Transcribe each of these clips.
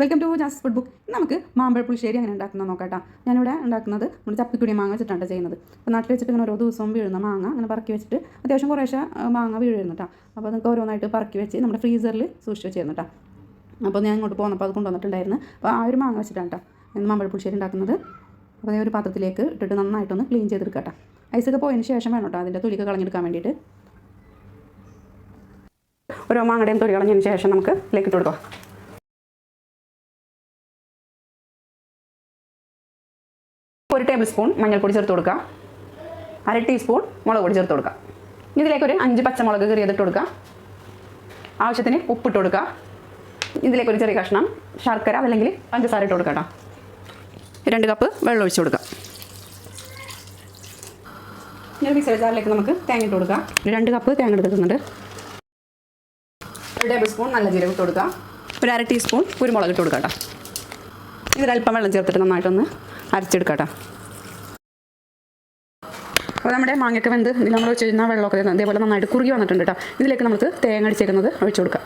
Welcome to Jas food book നമുക്ക് മാമ്പഴ പുളിശ്ശേരി അങ്ങനെ ഉണ്ടാക്കുന്നത് നോക്കാട്ടോ. ഞാനിവിടെ ഉണ്ടാക്കുന്നത് നമ്മുടെ ചപ്പിക്കുടി മാങ്ങ വെച്ചിട്ടാണ് ചെയ്യുന്നത്. അപ്പോൾ നാട്ടിൽ വെച്ചിട്ട് ഇങ്ങനെ ഓരോ ദിവസവും വീഴുന്ന മാങ്ങ അങ്ങനെ പറക്കി വെച്ചിട്ട് അത്യാവശ്യം കുറേശ്ശെ മാങ്ങ വീഴുന്നു കേട്ടോ അപ്പോൾ നിങ്ങൾക്ക് ഓരോന്നായിട്ട് പറക്കി വെച്ച് നമ്മുടെ ഫ്രീസറിൽ സൂക്ഷിച്ച് വെച്ചിരുന്നു കേട്ടോ അപ്പോൾ ഞാൻ ഇങ്ങോട്ട് പോകുന്നപ്പോൾ അത് കൊണ്ടുവന്നിട്ടുണ്ടായിരുന്നു. അപ്പോൾ ആ ഒരു മാങ്ങ വെച്ചിട്ടാണ് കേട്ടോ ഞാൻ മാമ്പഴ പുളിശ്ശേരി ഉണ്ടാക്കുന്നത്. അപ്പോൾ അതേ ഒരു പാത്രത്തിലേക്ക് ഇട്ടിട്ട് നന്നായിട്ടൊന്ന് ക്ലീൻ ചെയ്തെടുക്കാം കേട്ടോ ഐസൊക്കെ പോയതിന് ശേഷം വേണം കേട്ടോ അതിന്റെ തൊലിക്ക് കളഞ്ഞെടുക്കാൻ വേണ്ടിയിട്ട്. ഓരോ മാങ്ങയുടെയും തൊലി കളഞ്ഞതിന് ശേഷം നമുക്ക് ഇതിലേക്ക് ഇട്ട് കൊടുക്കാം. ഒരു ടേബിൾ സ്പൂൺ മഞ്ഞൾപ്പൊടി ചേർത്ത് കൊടുക്കുക. അര ടീസ്പൂൺ മുളക് പൊടി ചേർത്ത് കൊടുക്കുക. ഇതിലേക്ക് ഒരു അഞ്ച് പച്ചമുളക് കയറിയതിട്ട് കൊടുക്കുക. ആവശ്യത്തിന് ഉപ്പിട്ട് കൊടുക്കുക. ഇതിലേക്ക് ഒരു ചെറിയ കഷ്ണം ശർക്കര അതല്ലെങ്കിൽ പഞ്ചസാര ഇട്ട് കൊടുക്കുക കേട്ടോ. രണ്ട് കപ്പ് വെള്ളം ഒഴിച്ച് കൊടുക്കുക. ഇനി മിക്സർ ജാറിലേക്ക് നമുക്ക് തേങ്ങ ഇട്ട് കൊടുക്കാം രണ്ട് കപ്പ് തേങ്ങ എടുത്തിട്ടുണ്ട്. ഒരു ടേബിൾ സ്പൂൺ നല്ല ജീരകം ഇട്ട് കൊടുക്കുക. ഒരു അര ടീസ്പൂൺ കുരുമുളക് ഇട്ട് കൊടുക്കാം കേട്ടോ. ഇതിലൽപ്പം വെള്ളം ചേർത്തിട്ട് നന്നായിട്ടൊന്ന് അരച്ചെടുക്കാം അപ്പോൾ നമ്മുടെ മാങ്ങയ്ക്ക് വെന്ത് ഇതിൽ നമ്മൾ വെച്ചിരുന്ന വെള്ളമൊക്കെ ഇതേപോലെ നന്നായിട്ട് കുറുകി വന്നിട്ടുണ്ട് കേട്ടോ. ഇതിലേക്ക് നമുക്ക് തേങ്ങ അടിച്ചേക്കുന്നത് ഒഴിച്ചു കൊടുക്കാം.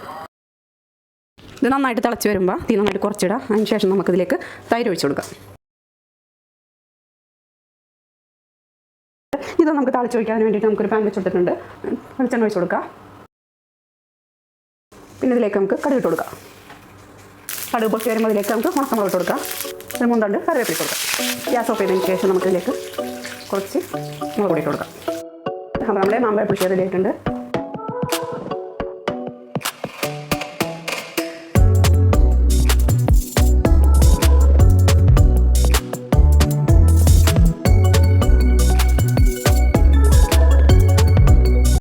ഇത് നന്നായിട്ട് തിളച്ച് വരുമ്പോൾ തീ നന്നായിട്ട് കുറച്ചിടാം. അതിന് ശേഷം നമുക്കിതിലേക്ക് തൈര് ഒഴിച്ചു കൊടുക്കാം. ഇത് നമുക്ക് തളിച്ച് ഒഴിക്കാൻ വേണ്ടിയിട്ട് നമുക്കൊരു പാൻ വെച്ചെടുത്തിട്ടുണ്ട് വെളിച്ചെണ്ണ ഒഴിച്ചു കൊടുക്കാം. പിന്നെ ഇതിലേക്ക് നമുക്ക് കടുക് ഇട്ട് കൊടുക്കാം. കടുക് പൊട്ടി വരുമ്പോൾ നമുക്ക് ഉണക്കമുളക് ഇട്ട് കൊടുക്കാം. ഒരു മുണ്ടുണ്ട് കറിവേപ്പില കൊടുക്കാം. ഗ്യാസ് ഓഫ് ചെയ്തതിന് ശേഷം നമുക്ക് ഇതിലേക്ക് കുറച്ച് മുളക് പൊടി കൊടുക്കാം. അപ്പോൾ നമ്മുടെ മാമ്പഴ ആയിട്ടുണ്ട്